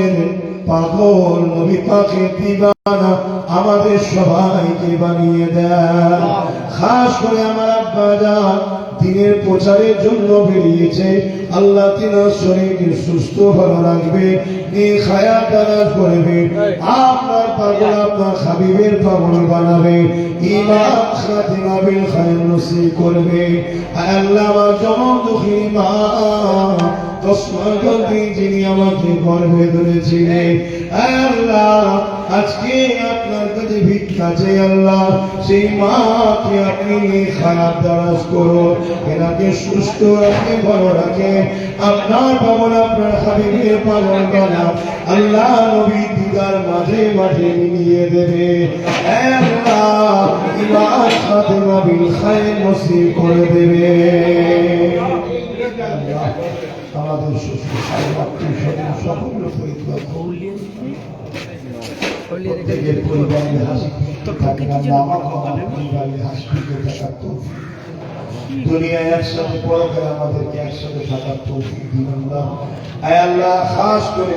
পাকের পাগল নবী পাকের দিবানা, আমাদের সবাইকে বানিয়ে দেয় খাস করে আমার আব্বা যান দিনের প্রচারের জন্য বেরিয়েছে। আল্লাহ তিনার শরীরকে সুস্থ ভালো রাখবে আল্লাহ তসমাগতি যিনি আমাকে গর্ভে ধরেছিলেন। আল্লাহ, আজকে আপনার কাছে ভিক্ষা চাই আল্লাহ। সেই মাকে আপনি খারাপ দারাজ করো এনাকে সুস্থ রাখে ভালো রাখে আপনার পাগল, আপনার হাবিবের পাগল বানা। আল্লাহ নবী দিদার মাঝে মাঝে মিলিয়ে দেবে। আল্লাহ, ইমাম খাতেমা বিল খায়ের নসিব করে দেবে। আমাদের সুস্থ সকল প্রত্যেকের পরিবারে হাসি থাকে আমাকে আমার পরিবারে হাসি খুশি থাকার তৌফিক আমাদেরকে করে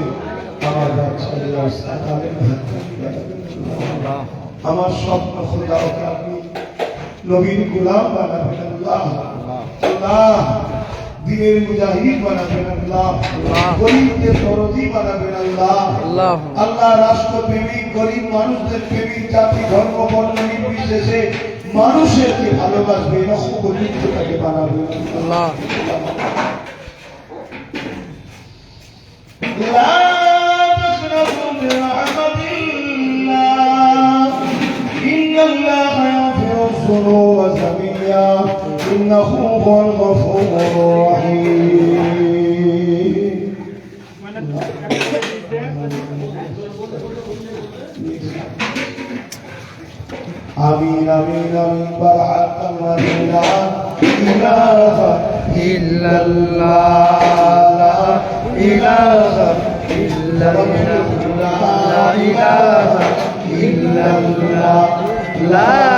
আমার স্বপ্ন খোদা নবীন গোলাম দিনের মুজাহিদ বানাবেন আল্লাহ গরিবদের দরদি বানাবেন আল্লাহ আল্লাহ আল্লাহ রাষ্ট্রপ্রেমিক গরিব মানুষদের প্রেমিক জাতি ধর্ম বর্ণ নির্বিশেষে মানুষেরকে ভালোবাসবে এরকম গরিবটাকে বানাবে আল্লাহ لا تقنطوا من رحمة الله إن الله يغفر الذنوب جميعا إنه هو الغفور الرحيم آمين آمين آمين برحق الذين لا إله إلا الله لا إله إلا الله لا إله إلا الله لا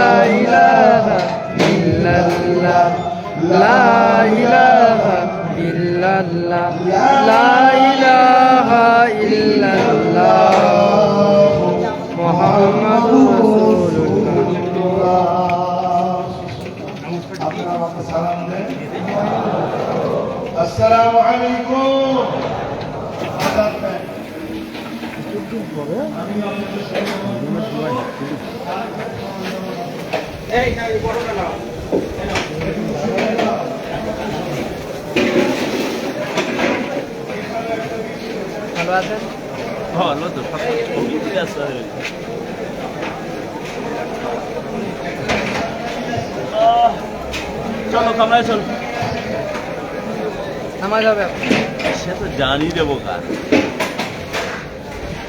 আসসালামু আলাইকুম। আদাব দেন। আমি আপনাদের ভালো আছেন? ভালো তো চলো কামরায় চল। নামাজ হবে সে তো জানি রে বোকা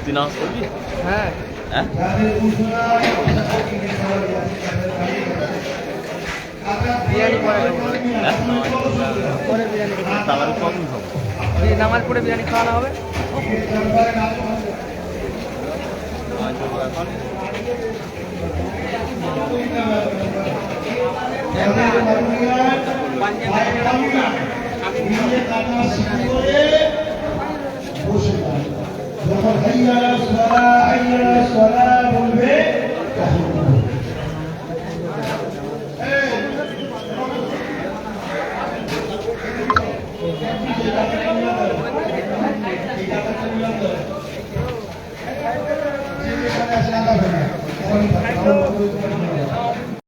তুই নামাজ পড়বি? হ্যাঁ। হ্যাঁ। হ্যাঁ? নামাজ পড়ে বিরিয়ানি খাওয়ানো হবে? এখন যখন হাইয়া সলা হাইয়া সলা